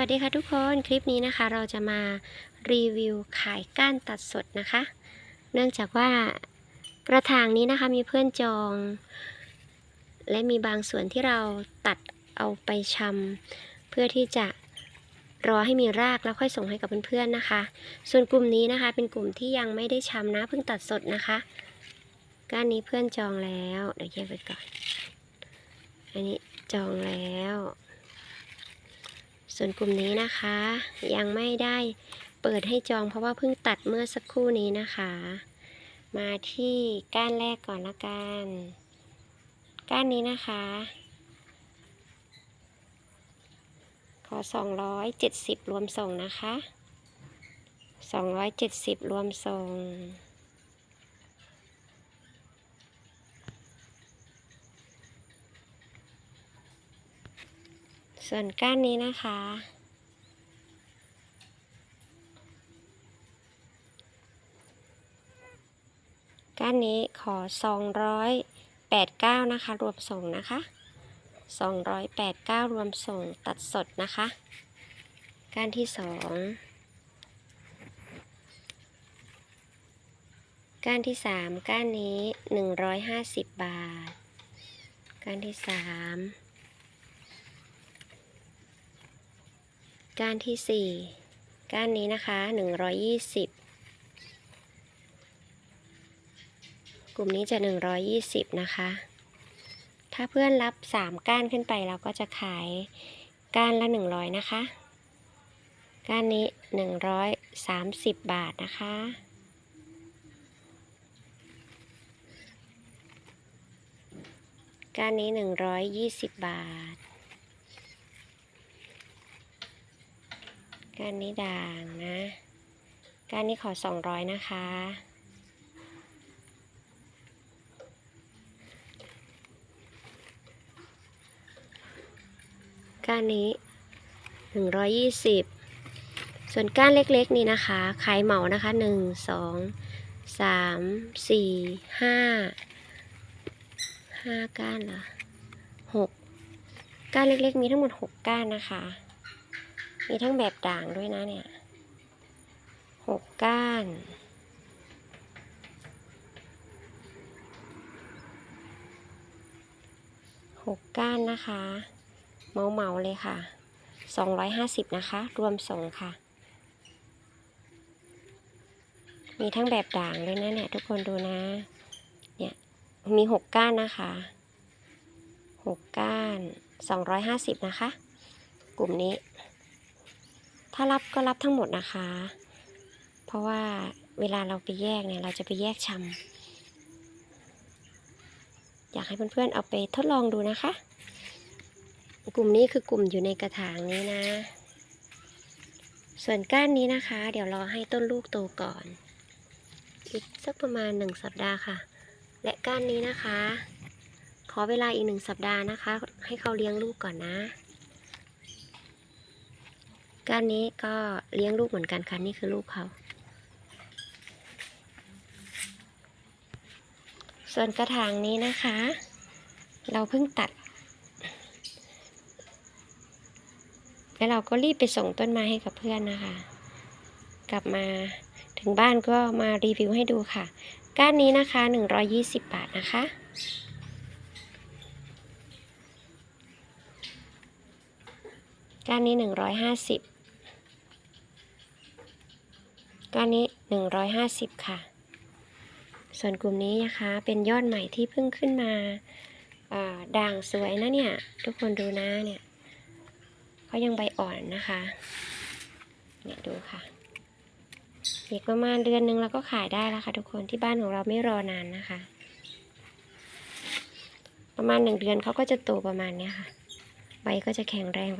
วัสดีค่ะทุกคนคลิปนี้นะคะเราจะมารีวิวขายก้านตัดสดนะคะ เนื่องจากว่ากระถางนี้นะคะมีเพื่อนจอง และมีบางส่วนที่เราตัดเอาไปชำเพื่อที่จะรอให้มีรากแล้วค่อยส่งให้กับเพื่อนๆนะคะ ส่วนกลุ่มนี้นะคะ เป็นกลุ่มที่ยังไม่ได้ชำนะเพิ่งตัดสดนะคะก้านนี้เพื่อนจองแล้วเดี๋ยวแยกไปก่อน อันนี้จองแล้ว ส่วนกลุ่มนี้นะคะ ยังไม่ได้เปิดให้จองเพราะว่าเพิ่งตัดเมื่อสักครู่นี้นะคะ มาที่ก้านแรกก่อนละกันก้านนี้นะคะ ขอ 270 รวมส่งนะคะ 270 รวมส่ง ส่วนก้านนี้นะคะ ก้านนี้ขอ 289 นะคะ รวมส่งนะคะ 289 รวมส่งตัดสดนะคะ ก้านที่ 2ก้านที่3ก้านนี้150บาท ก้านที่3 ก้านที่สี่ก้านนี้นะคะหนึ่งร้อยยี่สิบกลุ่มนี้จะหนึ่งร้อยยี่สิบนะคะ ถ้าเพื่อนรับสามก้านขึ้นไปเราก็จะขายก้านละหนึ่งร้อยนะคะก้านนี้หนึ่งร้อยสามสิบบาทนะคะก้านนี้หนึ่งร้อยยี่สิบบาท ก้านนี้ด่างนะก้านนี้ขอสองร้อยนะคะ ก้านนี้หนึ่งร้อยยี่สิบส่วนก้านเล็กๆนี่นะคะ ขายเหมานะคะหนึ่งสองสามสี่ห้าห้าก้านเหรอหกก้านเล็กๆ มีทั้งหมดหกก้านนะคะ มีทั้งแบบด่างด้วยนะเนี่ยหกก้าน หกก้านนะคะ เมาเมาเลยค่ะ สองร้อยห้าสิบนะคะ รวมส่งค่ะ มีทั้งแบบด่างด้วยนะเนี่ยทุกคนดูนะ เนี่ย มีหกก้านนะคะหกก้านสองร้อยห้าสิบนะคะ กลุ่มนี้ ถ้ารับก็รับทั้งหมดนะคะ เพราะว่าเวลาเราไปแยกเนี่ย เราจะไปแยกชำอยากให้เพื่อนๆเอาไปทดลองดูนะคะ กลุ่มนี้คือกลุ่มอยู่ในกระถางนี้นะ ส่วนก้านนี้นะคะ เดี๋ยวรอให้ต้นลูกโตก่อน อีกสักประมาณหนึ่งสัปดาห์ค่ะ และก้านนี้นะคะ ขอเวลาอีกหนึ่งสัปดาห์นะคะ ให้เขาเลี้ยงลูกก่อนนะ ก้านนี้ก็เลี้ยงลูกเหมือนกันค่ะนี่คือลูกเขาส่วนกระถางนี้นะคะ เราเพิ่งตัด แล้วเราก็รีบไปส่งต้นไม้ให้กับเพื่อนนะคะ กลับมาถึงบ้านก็มารีวิวให้ดูค่ะ ก้านนี้นะคะ 120 บาทนะคะ ก้านนี้ 150 ก้านนี้ 150 ค่ะ ส่วนกลุ่มนี้นะคะ เป็นยอดใหม่ที่เพิ่งขึ้นมาด่างสวยนะเนี่ย ทุกคนดูนะเนี่ยเขายังใบอ่อนนะคะ เนี่ยดูค่ะ อีกประมาณเดือนหนึ่งเราก็ขายได้แล้วค่ะ ทุกคนที่บ้านของเราไม่รอนานนะคะ ประมาณหนึ่งเดือนเขาก็จะโตประมาณเนี้ยค่ะ ใบก็จะแข็งแรง